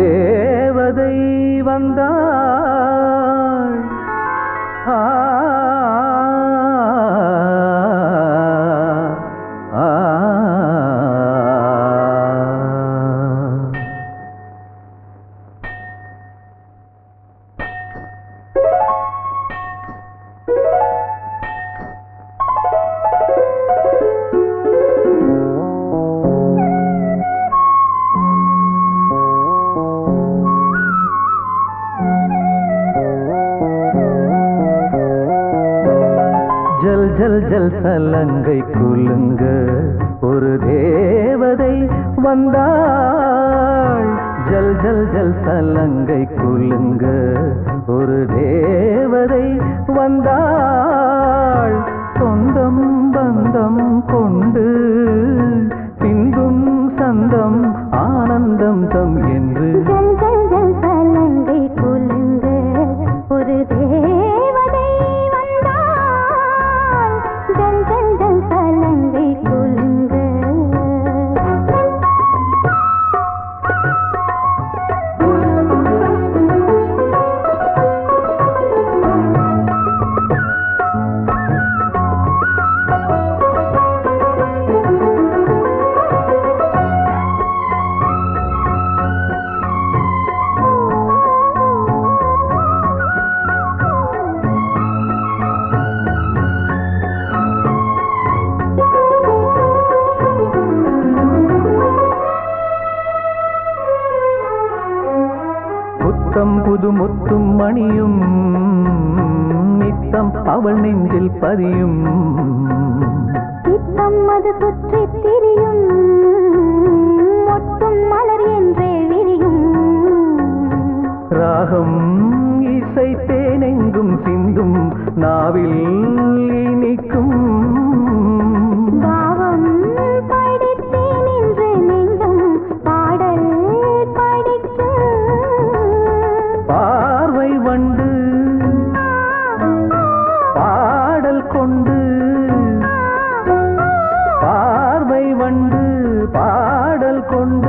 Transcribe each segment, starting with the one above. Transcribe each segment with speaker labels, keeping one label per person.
Speaker 1: தேவதை வந்தாள் ஆ ஜல் ஜல் சலங்கை குலுங்க. ஒரு தேவதை வந்தாள். ஜல் ஜல் ஜல் சலங்கை குலுங்க. ஒரு தேவதை வந்தாள். சொந்தம் பந்தம் கொண்டு பின்பும் சந்தம் ஆனந்தம் தம் என்று புத்தம் புது முத்தும் மணியும் நித்தம் அவள் நெஞ்சில் பதியும்.
Speaker 2: சித்தம் அது சுற்றி திரியும் மொட்டும் மலர் என்றே விரியும்.
Speaker 1: ராகம் இசை தேனெங்கும் சிந்தும் நாவில்
Speaker 2: பாடல்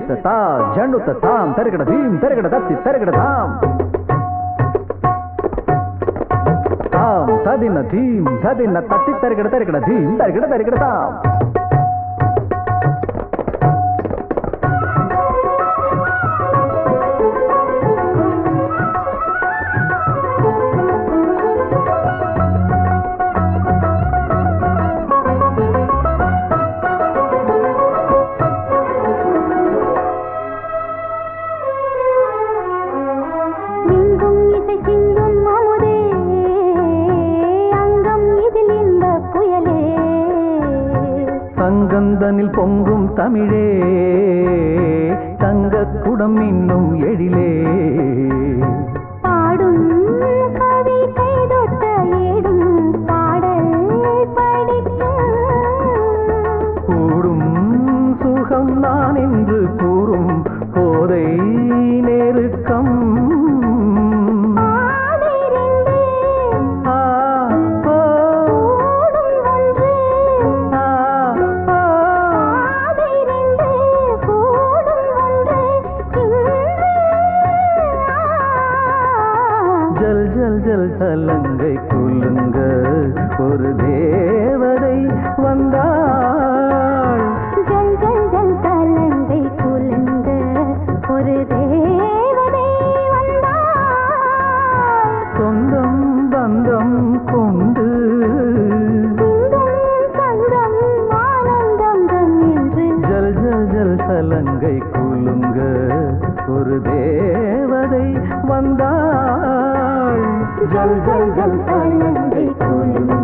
Speaker 1: ತಿಮ್ಮಿತ್ತ ತಾ ಜಂಡುತ್ತ ತಾಂ ತರಗಡ ತರಗಡ ದತ್ತಿ, ತರಗಡ ಧಾಮ್. ತಾಂ, ತದಿನ ಧೀಮ್, ತದಿನ ತತ್ತಿ, ತರಗಡ ತರಗಡ ಧೀಮ್, ತರಗಡ ತರಗಡ ತಾಂ தங்கந்தனில் பொங்கும் தமிழே தங்க குடம் இன்னும் எழிலே. ஜல் ஜல் ஜல் சலங்கை குலுங்க ஒரு தேவதை வந்தாள்.
Speaker 2: தேவதை வந்தாள்.
Speaker 1: ஜல் ஜல் ஜல் தாய் நந்தை குளிர்